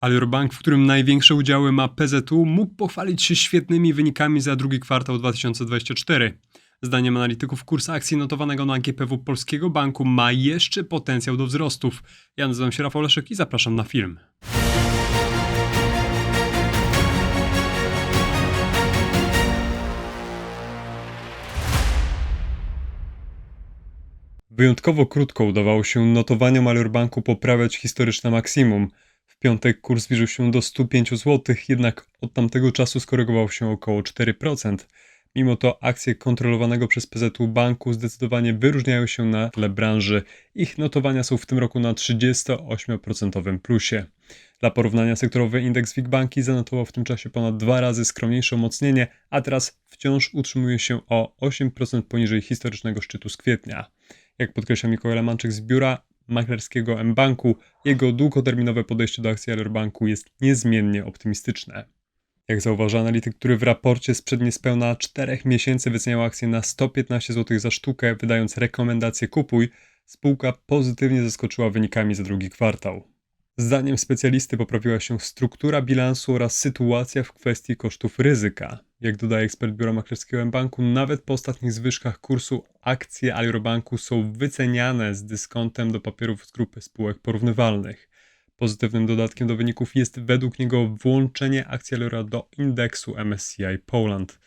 Alior Bank, w którym największe udziały ma PZU, mógł pochwalić się świetnymi wynikami za drugi kwartał 2024. Zdaniem analityków kurs akcji notowanego na GPW Polskiego Banku ma jeszcze potencjał do wzrostów. Ja nazywam się Rafał Leszek i zapraszam na film. Wyjątkowo krótko udawało się notowaniom Alior Banku poprawiać historyczne maksimum. Piątek kurs zbliżył się do 105 zł, jednak od tamtego czasu skorygował się około 4%. Mimo to akcje kontrolowanego przez PZU banku zdecydowanie wyróżniają się na tle branży. Ich notowania są w tym roku na 38% plusie. Dla porównania sektorowy indeks WIG Banki zanotował w tym czasie ponad dwa razy skromniejsze umocnienie, a teraz wciąż utrzymuje się o 8% poniżej historycznego szczytu z kwietnia. Jak podkreśla Mikołaj Lemanczyk z biura maklerskiego mBanku, jego długoterminowe podejście do akcji Alior Banku jest niezmiennie optymistyczne. Jak zauważa analityk, który w raporcie sprzed niespełna 4 miesięcy wyceniał akcję na 115 zł za sztukę, wydając rekomendację kupuj, spółka pozytywnie zaskoczyła wynikami za drugi kwartał. Zdaniem specjalisty poprawiła się struktura bilansu oraz sytuacja w kwestii kosztów ryzyka. Jak dodaje ekspert biura maklerskiego mBanku, nawet po ostatnich zwyżkach kursu akcje Alior Banku są wyceniane z dyskontem do papierów z grupy spółek porównywalnych. Pozytywnym dodatkiem do wyników jest według niego włączenie akcji Aliora do indeksu MSCI Poland.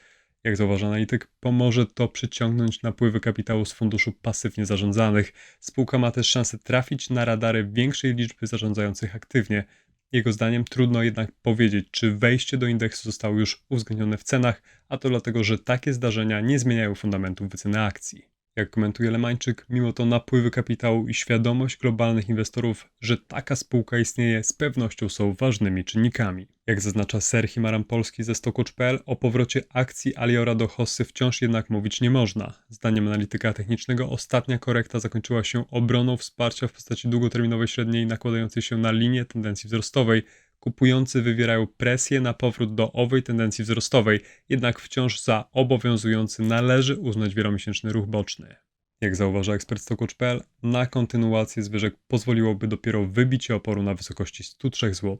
Jak zauważa analityk, pomoże to przyciągnąć napływy kapitału z funduszu pasywnie zarządzanych. Spółka ma też szansę trafić na radary większej liczby zarządzających aktywnie. Jego zdaniem trudno jednak powiedzieć, czy wejście do indeksu zostało już uwzględnione w cenach, a to dlatego, że takie zdarzenia nie zmieniają fundamentów wyceny akcji. Jak komentuje Lemańczyk, mimo to napływy kapitału i świadomość globalnych inwestorów, że taka spółka istnieje, z pewnością są ważnymi czynnikami. Jak zaznacza Serhi Maram-Polski ze Stockwatch.pl, o powrocie akcji Aliora do Hossy wciąż jednak mówić nie można. Zdaniem analityka technicznego ostatnia korekta zakończyła się obroną wsparcia w postaci długoterminowej średniej nakładającej się na linię tendencji wzrostowej, kupujący wywierają presję na powrót do owej tendencji wzrostowej, jednak wciąż za obowiązujący należy uznać wielomiesięczny ruch boczny. Jak zauważa ekspert Stockwatch.pl, na kontynuację zwyżek pozwoliłoby dopiero wybicie oporu na wysokości 103 zł.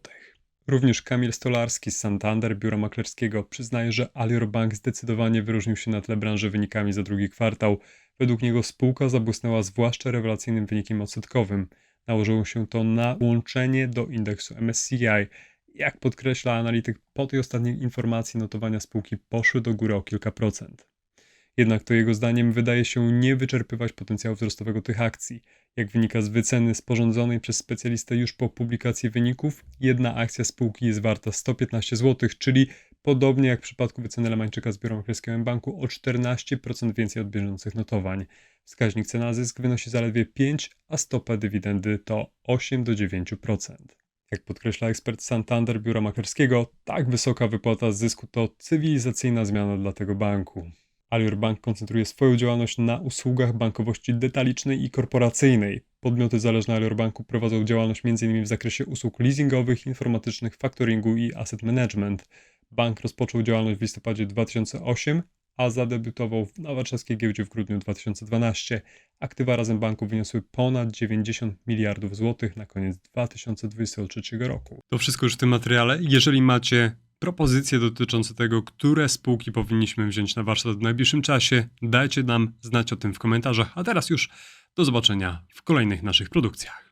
Również Kamil Stolarski z Santander Biura Maklerskiego przyznaje, że Alior Bank zdecydowanie wyróżnił się na tle branży wynikami za drugi kwartał. Według niego spółka zabłysnęła zwłaszcza rewelacyjnym wynikiem odsetkowym. Nałożyło się to na łączenie do indeksu MSCI. Jak podkreśla analityk, po tej ostatniej informacji notowania spółki poszły do góry o kilka procent. Jednak to jego zdaniem wydaje się nie wyczerpywać potencjału wzrostowego tych akcji. Jak wynika z wyceny sporządzonej przez specjalistę już po publikacji wyników, jedna akcja spółki jest warta 115 zł, czyli podobnie jak w przypadku wyceny Lemańczyka z biura maklerskiego banku o 14% więcej od bieżących notowań. Wskaźnik cena zysk wynosi zaledwie 5, a stopa dywidendy to 8 do 9%. Jak podkreśla ekspert Santander Biura Maklerskiego, tak wysoka wypłata zysku to cywilizacyjna zmiana dla tego banku. Alior Bank koncentruje swoją działalność na usługach bankowości detalicznej i korporacyjnej. Podmioty zależne Alior Banku prowadzą działalność m.in. w zakresie usług leasingowych, informatycznych, factoringu i asset management. Bank rozpoczął działalność w listopadzie 2008, a zadebiutował na warszawskiej giełdzie w grudniu 2012. Aktywa razem banku wyniosły ponad 90 miliardów złotych na koniec 2023 roku. To wszystko już w tym materiale. Jeżeli macie propozycje dotyczące tego, które spółki powinniśmy wziąć na warsztat w najbliższym czasie, dajcie nam znać o tym w komentarzach. A teraz już do zobaczenia w kolejnych naszych produkcjach.